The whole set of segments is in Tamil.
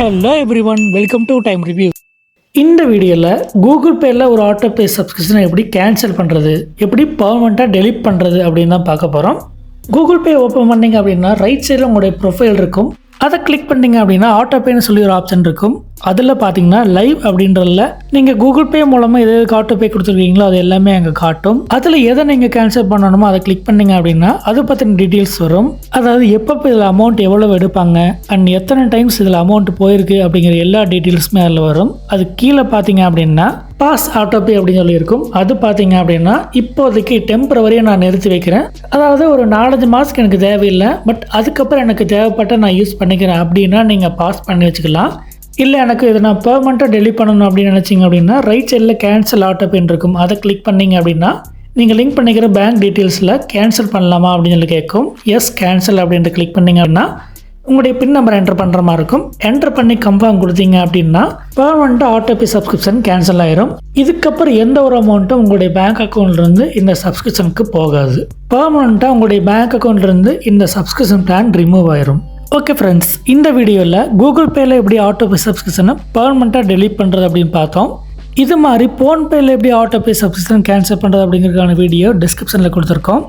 Hello everyone welcome to time review இந்த வீடியோவில் கூகுள் பேயில் ஒரு ஆட்டோ பே சப்ஸ்கிரிப்ஷனை எப்படி கேன்சல் பண்ணுறது எப்படி பர்மனெண்ட்டாக டெலிட் பண்ணுறது அப்படின்னு தான் பார்க்க போகிறோம் கூகுள் பே ஓப்பன் பண்ணிங்க அப்படின்னா ரைட் சைடில் உங்களுடைய ப்ரொஃபைல் இருக்கும். அதை கிளிக் பண்ணீங்க அப்படின்னா ஆட்டோபேன்னு சொல்லி ஒரு ஆப்ஷன் இருக்கும். அதில் பார்த்தீங்கன்னா லைவ் அப்படின்றதுல நீங்கள் கூகுள் பே மூலமாக எது எதுக்கு ஆட்டோ பே கொடுத்துருக்கீங்களோ அது எல்லாமே அங்கே காட்டும். அதில் எதை நீங்கள் கேன்சல் பண்ணணுமோ அதை கிளிக் பண்ணீங்க அப்படின்னா அதை பற்றின டீட்டெயில்ஸ் வரும். அதாவது எப்பப்போ இதில் அமௌண்ட் எவ்வளோ எடுப்பாங்க அண்ட் எத்தனை டைம்ஸ் இதில் அமௌண்ட் போயிருக்கு அப்படிங்கிற எல்லா டீட்டெயில்ஸுமே அதில் வரும். அது கீழே பார்த்தீங்க அப்படின்னா பாஸ் ஆட்டோபே அப்படின்னு சொல்லி இருக்கும் அது பார்த்தீங்க அப்படின்னா இப்போதைக்கு டெம்பரவரியாக நான் நிறுத்தி வைக்கிறேன். அதாவது ஒரு நாலஞ்சு மாதத்துக்கு எனக்கு தேவையில்லை. பட் அதுக்கப்புறம் எனக்கு தேவைப்பட்ட நான் யூஸ் பண்ணிக்கிறேன் அப்படின்னா நீங்கள் பாஸ் பண்ணி வச்சுக்கலாம். இல்லை எனக்கு இதை நான் பெர்மனெண்ட்டாக டெலிட் பண்ணணும் அப்படின்னு நினச்சிங்க அப்படின்னா ரைட் சைடில் கேன்சல் ஆட்டோபேன்னு இருக்கும். அதை கிளிக் பண்ணீங்க அப்படின்னா நீங்கள் லிங்க் பண்ணிக்கிற பேங்க் டீட்டெயில்ஸில் கேன்சல் பண்ணலாமா அப்படின்னு சொல்லி கேட்கும். எஸ் கேன்சல் அப்படின்ட்டு கிளிக் பண்ணீங்க அப்படின்னா உங்களுடைய பின் நம்பர் என்டர் பண்ணுற மாதிரி இருக்கும். என்டர் பண்ணி கன்ஃபார்ம் கொடுத்தீங்க அப்படின்னா பெர்மனெண்ட்டாக ஆட்டோபே சப்ஸ்கிரிப்ஷன் கேன்சல் ஆயிரும். இதுக்கப்புறம் எந்த ஒரு அமௌண்ட்டும் உங்களுடைய பேங்க் அக்கௌண்ட்லேருந்து இந்த சப்ஸ்கிரிப்ஷனுக்கு போகாது. பெர்மனெண்ட்டாக உங்களுடைய பேங்க் அக்கௌண்ட்லேருந்து இந்த சப்ஸ்கிரிப்ஷன் பிளான் ரிமூவ் ஆயிரும். ஓகே ஃப்ரெண்ட்ஸ் இந்த வீடியோவில் கூகுள் பேயில் எப்படி ஆட்டோபே சப்ஸ்கிரிப்ஷனை பர்மனெண்ட்டாக டெலீட் பண்ணுறது அப்படின்னு பார்த்தோம். இது மாதிரி ஃபோன்பேயில் எப்படி ஆட்டோபே சப்ஸ்கிரிப்ஷன் கேன்சல் பண்ணுறது அப்படிங்கிறதுக்கான வீடியோ டிஸ்கிரிப்ஷனில் கொடுத்துருக்கோம்.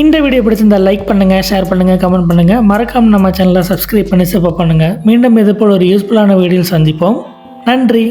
இந்த வீடியோ பிடிச்சிருந்தா லைக் பண்ணுங்கள் ஷேர் பண்ணுங்கள் கமெண்ட் பண்ணுங்கள் மறக்காமல் நம்ம சேனலை சப்ஸ்கிரைப் பண்ணி சப்போர்ட் பண்ணுங்கள் மீண்டும் இது போல் ஒரு யூஸ்ஃபுல்லான வீடியோ சந்திப்போம். நன்றி.